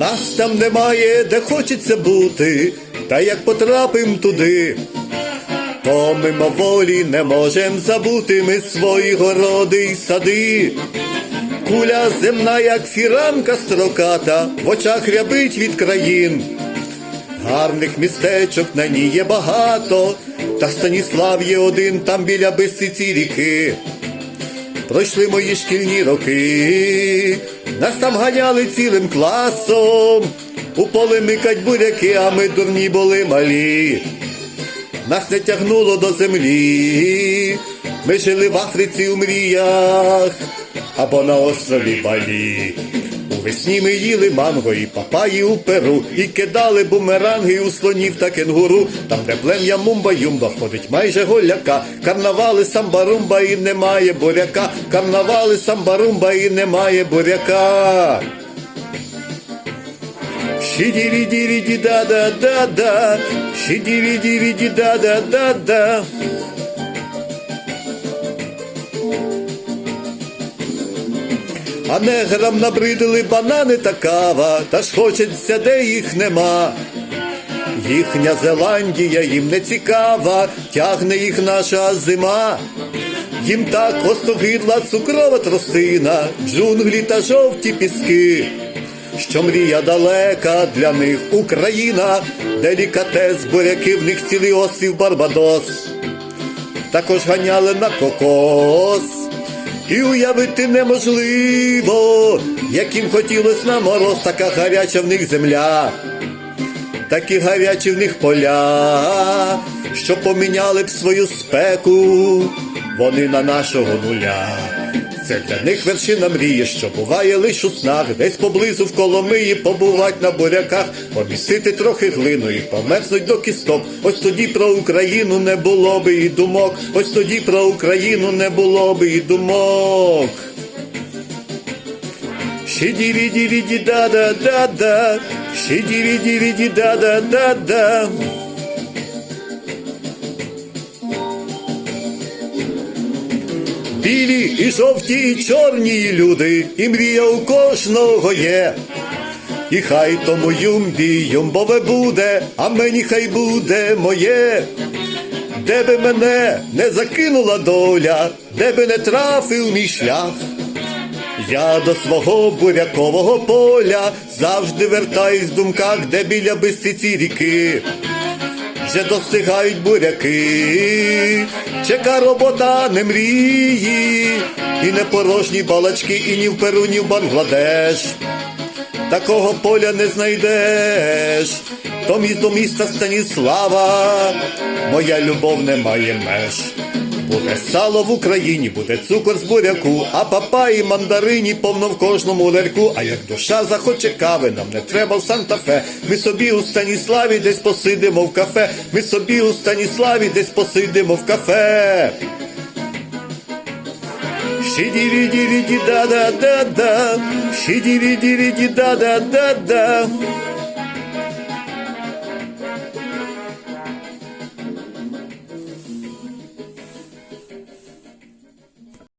Нас там немає, де хочеться бути, та як потрапим туди, то мимоволі не можем забути ми свої городи й сади. Куля земна, як фіранка строката, в очах рябить від країн. Гарних містечок на ній є багато, та Станіслав є один там біля безсиці ріки. Пройшли мої шкільні роки, нас там ганяли цілим класом, у поле микать буряки, а ми дурні були малі. Нас не тягнуло до землі, ми жили в Африці у мріях, або на острові Балі. Увесні ми їли манго і папаї у Перу, і кидали бумеранги у слонів та кенгуру, там, де плем'я мумба-юмба ходить майже голяка, карнавали самбарумба і немає буряка, карнавали самбарумба і немає буряка. Шідірі-дірі да А неграм набридили банани та кава, та ж хочеться, де їх нема. Їхня Зеландія їм не цікава, тягне їх наша зима. Їм так остогидла цукрова тростина, джунглі та жовті піски. Що мрія далека для них Україна, делікатес, буряки в них цілий острів Барбадос. Також ганяли на кокос. І уявити неможливо, яким хотілось на мороз, така гаряча в них земля, такі гарячі в них поля, що поміняли б свою спеку, вони на нашого нуля. Це для них вершина мрії, що буває лиш у снах, десь поблизу в Коломиї побувать на буряках, помісити трохи глину і померзнуть до кісток. Ось тоді про Україну не було би і думок, ось тоді про Україну не було би і думок. Шідірі-дірі да да да да Шідірі-дірі да да да да Білі і жовті, і чорні люди, і мрія у кожного є. І хай тому юмбі юмбове буде, а мені хай буде моє. Де би мене не закинула доля, де би не трафив мій шлях. Я до свого бурякового поля завжди вертаюсь в думках, де біля безсиці ріки. Вже достигають буряки, чека робота не мрії, і не порожні балачки, і ні в Перу, ні в Бангладеш. Такого поля не знайдеш, то міст до міста Станіслава, моя любов не має меж. Буде сало в Україні, буде цукор з буряку, а папаї, мандарині повно в кожному ларьку. А як душа захоче кави, нам не треба в Санта-Фе. Ми собі у Станіславі десь посидимо в кафе. Ми собі у Станіславі десь посидимо в кафе. Шідірі-дірі да